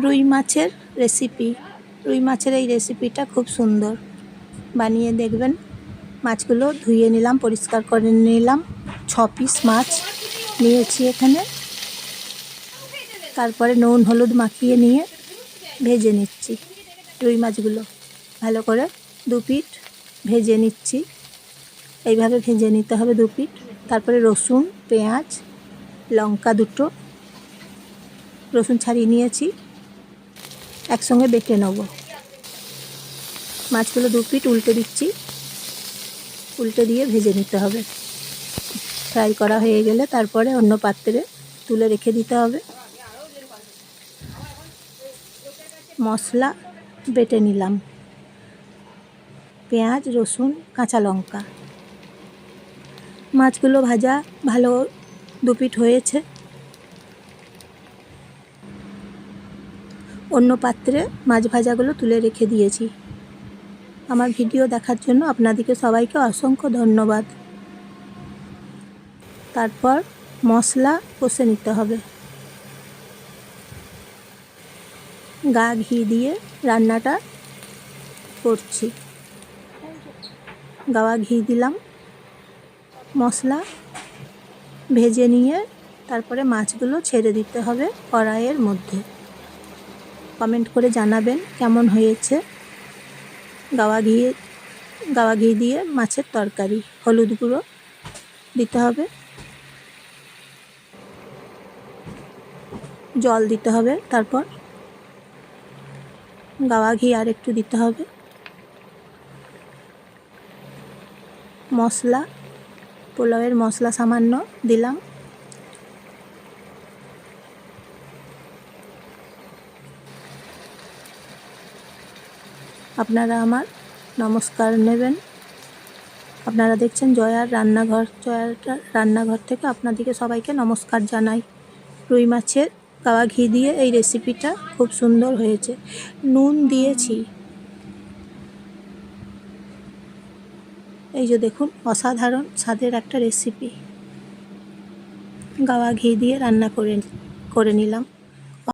রুই মাছের রেসিপি রুই মাছের এই রেসিপিটা খুব সুন্দর। বানিয়ে দেখবেন। মাছগুলো ধুয়ে নিলাম, পরিষ্কার করে নিলাম। ছ পিস মাছ নিয়েছি এখানে। তারপরে নুন, হলুদ মাখিয়ে নিয়ে ভেজে নিচ্ছি রুই মাছগুলো। ভালো করে দু পিঠ ভেজে নিচ্ছি। এইভাবে ভেজে নিতে হবে দু পিঠ তারপরে রসুন, পেঁয়াজ, লঙ্কা দুটো। রসুন ছাড়িয়ে নিয়েছি। একসঙ্গে বেটে নেব। মাছগুলো দু পিট উল্টে দিচ্ছি। উল্টে দিয়ে ভেজে নিতে হবে। ফ্রাই করা হয়ে গেলে তারপরে অন্য পাত্রে তুলে রেখে দিতে হবে। মশলা বেটে নিলাম। পেঁয়াজ, রসুন, কাঁচা লঙ্কা। মাছগুলো ভাজা ভালো দুপিট হয়েছে। অন্য পাত্রে মাছ ভাজাগুলো তুলে রেখে দিয়েছি। আমার ভিডিও দেখার জন্য আপনাদেরকে সবাইকে অসংখ্য ধন্যবাদ। তারপর মশলা কষে নিতে হবে। গা ঘি দিয়ে রান্নাটা করছি। গাওয়া ঘি দিলাম। মশলা ভেজে নিয়ে তারপরে মাছগুলো ছেড়ে দিতে হবে কড়াইয়ের মধ্যে। কমেন্ট করে জানাবেন কেমন হয়েছে। গাওয়া ঘি গাওয়া ঘি দিয়ে মাছের তরকারি। হলুদ গুঁড়ো দিতে হবে। জল দিতে হবে তারপর। গাওয়া ঘি আর একটু দিতে হবে। মশলা, পোলাওয়ের মশলা সামান্য দিলাম। আপনারা আমার নমস্কার নেবেন। আপনারা দেখছেন জয়ার রান্নাঘর। জয়ার রান্নাঘর থেকে আপনাদেরকে সবাইকে নমস্কার জানাই। রুই মাছের গাওয়া ঘি দিয়ে এই রেসিপিটা খুব সুন্দর হয়েছে। নুন দিয়েছি। এই যে দেখুন, অসাধারণ স্বাদের একটা রেসিপি গাওয়া ঘি দিয়ে রান্না করে করে নিলাম।